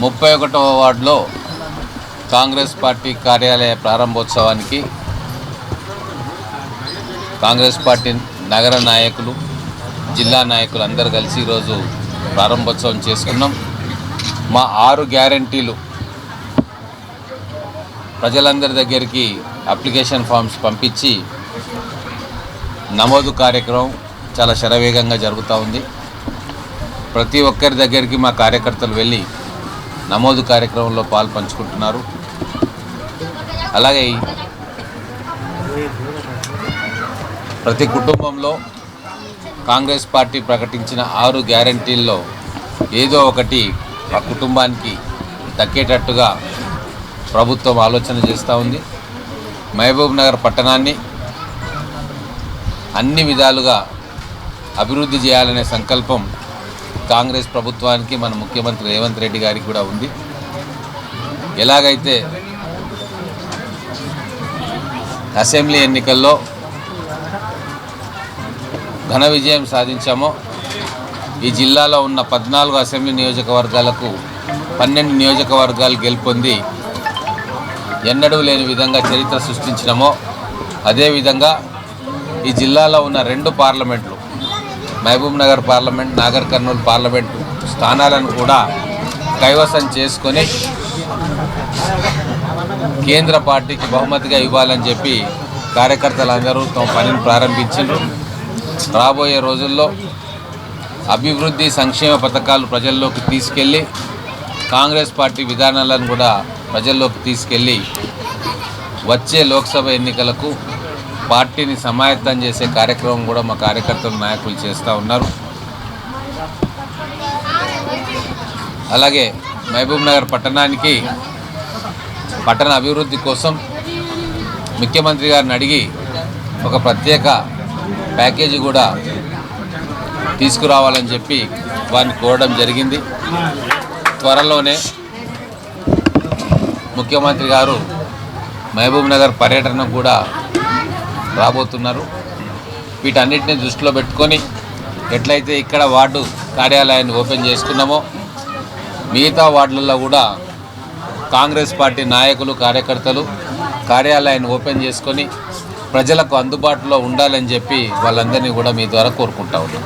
ముప్పై ఒకటవ వార్డులో కాంగ్రెస్ పార్టీ కార్యాలయ ప్రారంభోత్సవానికి కాంగ్రెస్ పార్టీ నగర నాయకులు జిల్లా నాయకులు అందరు కలిసి ఈరోజు ప్రారంభోత్సవం చేసుకున్నాం. మా ఆరు గ్యారంటీలు ప్రజలందరి దగ్గరికి అప్లికేషన్ ఫామ్స్ పంపించి నమోదు కార్యక్రమం చాలా శరవేగంగా జరుగుతూ ఉంది. ప్రతి ఒక్కరి దగ్గరికి మా కార్యకర్తలు వెళ్ళి నమోదు కార్యక్రమంలో పాలు పంచుకుంటున్నారు అలాగే ప్రతి కుటుంబంలో కాంగ్రెస్ పార్టీ ప్రకటించిన ఆరు గ్యారంటీల్లో ఏదో ఒకటి ఆ కుటుంబానికి దక్కేటట్టుగా ప్రభుత్వం ఆలోచన చేస్తూ ఉంది. మహబూబ్ నగర్ పట్టణాన్ని అన్ని విధాలుగా అభివృద్ధి చేయాలనే సంకల్పం కాంగ్రెస్ ప్రభుత్వానికి మన ముఖ్యమంత్రి రేవంత్ రెడ్డి గారికి కూడా ఉంది. ఎలాగైతే అసెంబ్లీ ఎన్నికల్లో ఘన విజయం సాధించామో ఈ జిల్లాలో ఉన్న పద్నాలుగు అసెంబ్లీ నియోజకవర్గాలకు పన్నెండు నియోజకవర్గాలు గెలుపొంది ఎన్నడూ లేని విధంగా చరిత్ర సృష్టించినమో అదేవిధంగా ఈ జిల్లాలో ఉన్న రెండు పార్లమెంట్లు Mahabubnagar parliament Nagarkurnool parliament స్థానాలను కూడా కైవసం చేసుకొని కేంద్ర పార్టీకి బహుమతిగా ఇవ్వాలని చెప్పి కార్యకర్తలందరూ తమ పనిని ప్రారంభించారు రాబోయే రోజుల్లో అభివృద్ధి సంక్షేమ పథకాలు ప్రజల్లోకి తీసుకెళ్ళి కాంగ్రెస్ పార్టీ విధానాలను కూడా ప్రజల్లోకి తీసుకెళ్ళి వచ్చే లోక్సభ ఎన్నికలకు పార్టీని సమాయత్తం చేసే కార్యక్రమం కూడా మా కార్యకర్తలు నాయకులు చేస్తూ ఉన్నారు. అలాగే మహబూబ్ నగర్ పట్టణానికి పట్టణ అభివృద్ధి కోసం ముఖ్యమంత్రి గారిని అడిగి ఒక ప్రత్యేక ప్యాకేజీ కూడా తీసుకురావాలని చెప్పి వారిని కోరడం జరిగింది. త్వరలోనే ముఖ్యమంత్రి గారు మహబూబ్ నగర్ పర్యటన కూడా రాబోతున్నారు. వీటన్నిటిని దృష్టిలో పెట్టుకొని ఎట్లయితే ఇక్కడ వార్డు కార్యాలయాన్ని ఓపెన్ చేసుకున్నామో మిగతా వార్డులలో కూడా కాంగ్రెస్ పార్టీ నాయకులు కార్యకర్తలు కార్యాలయాన్ని ఓపెన్ చేసుకొని ప్రజలకు అందుబాటులో ఉండాలని చెప్పి వాళ్ళందరినీ కూడా మీ ద్వారా కోరుకుంటా ఉన్నాం.